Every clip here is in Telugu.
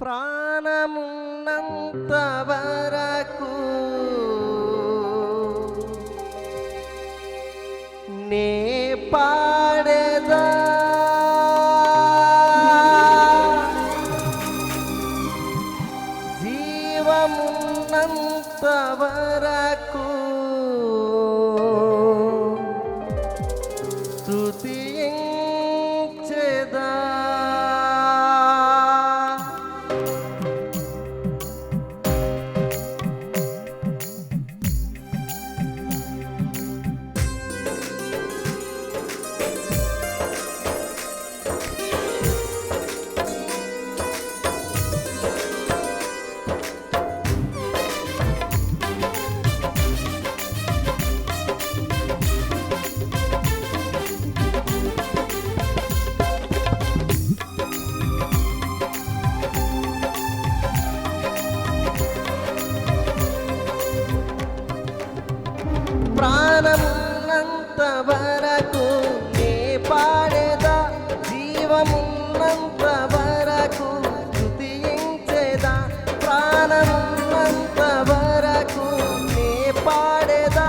ప్రాణమున్నంత వరకు నే పాడేదా? జీవమున్నంత వరకు వరకు నే పాడేదా జీవమున్నంత వరకు స్తుతించేదా ప్రాణమున్నంత వరకు నే పాడేదా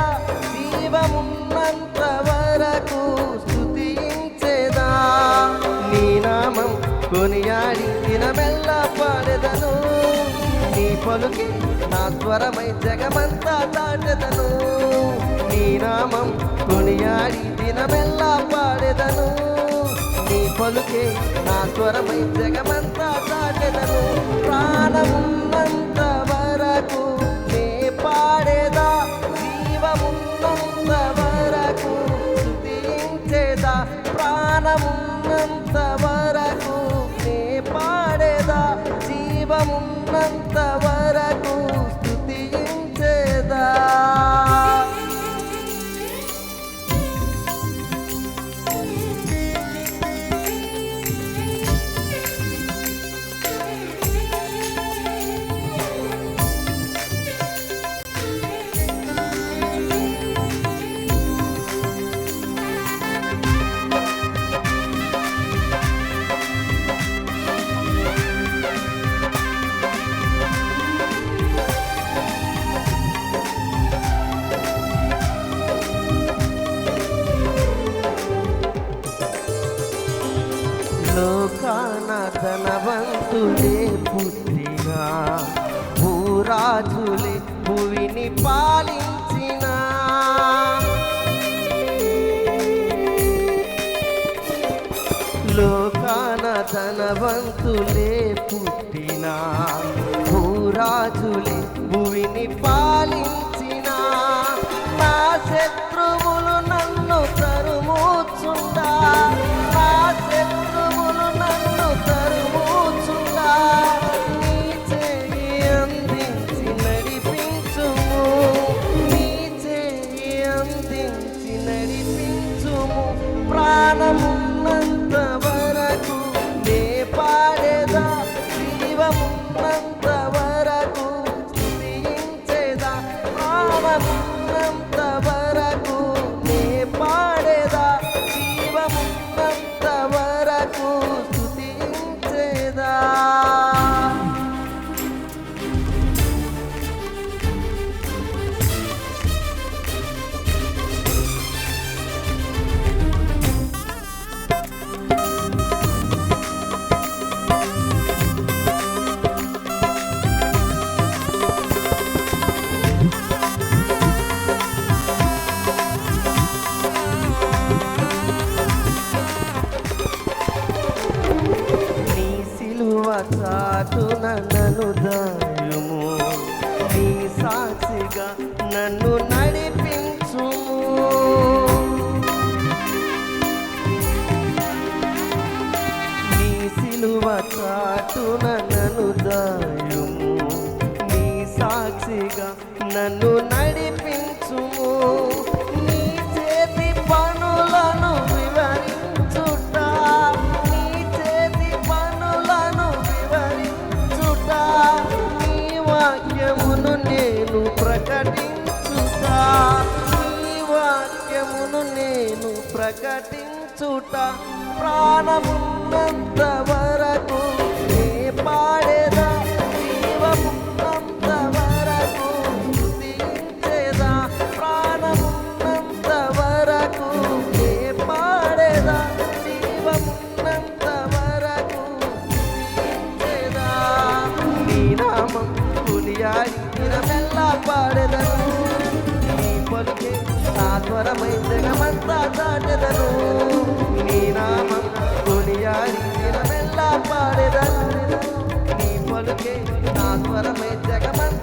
జీవమున్నంత వరకు స్తుతించేదా. నీ నామం కొనియాడి దినమెల్లా పాడెదను నీ పలుకి నా స్వరమై జగమంతా దాటెదను. నీ నామం కొనియాడి దినమెల్లా పాడెదను. నీ పలుకే నా స్వరమై జగమంతా దాటెదను. ప్రాణమున్నంత వరకు నే పాడేదా జీవమున్నంత వరకు స్తుతించేదా ప్రాణమున్నంత వరకు నే పాడేదా జీవమున్నంత రాజులే పుట్టినా భూరాజులే భూవిని పాలించిన. లోకాన ధనవంతులే పుట్టినా భూరాజులే భూవిని పాలించిన. నా శత్రువులు నన్ను తరుము చాటున నన్ను దాయుము. నీ సాక్షిగా నన్ను నడిపించుము. నీ సిలువ చాటున నన్ను దాయుము. నీ సాక్షిగా నన్ను నడి ప్రకటించుట ప్రాణమున్నంత వరకు నా త్వరమై జగమంతా దాటెదను. నీ నామం దునియాని మెల్లా పాడెదను. నీ పలుకే నా త్వరమై జగమంతా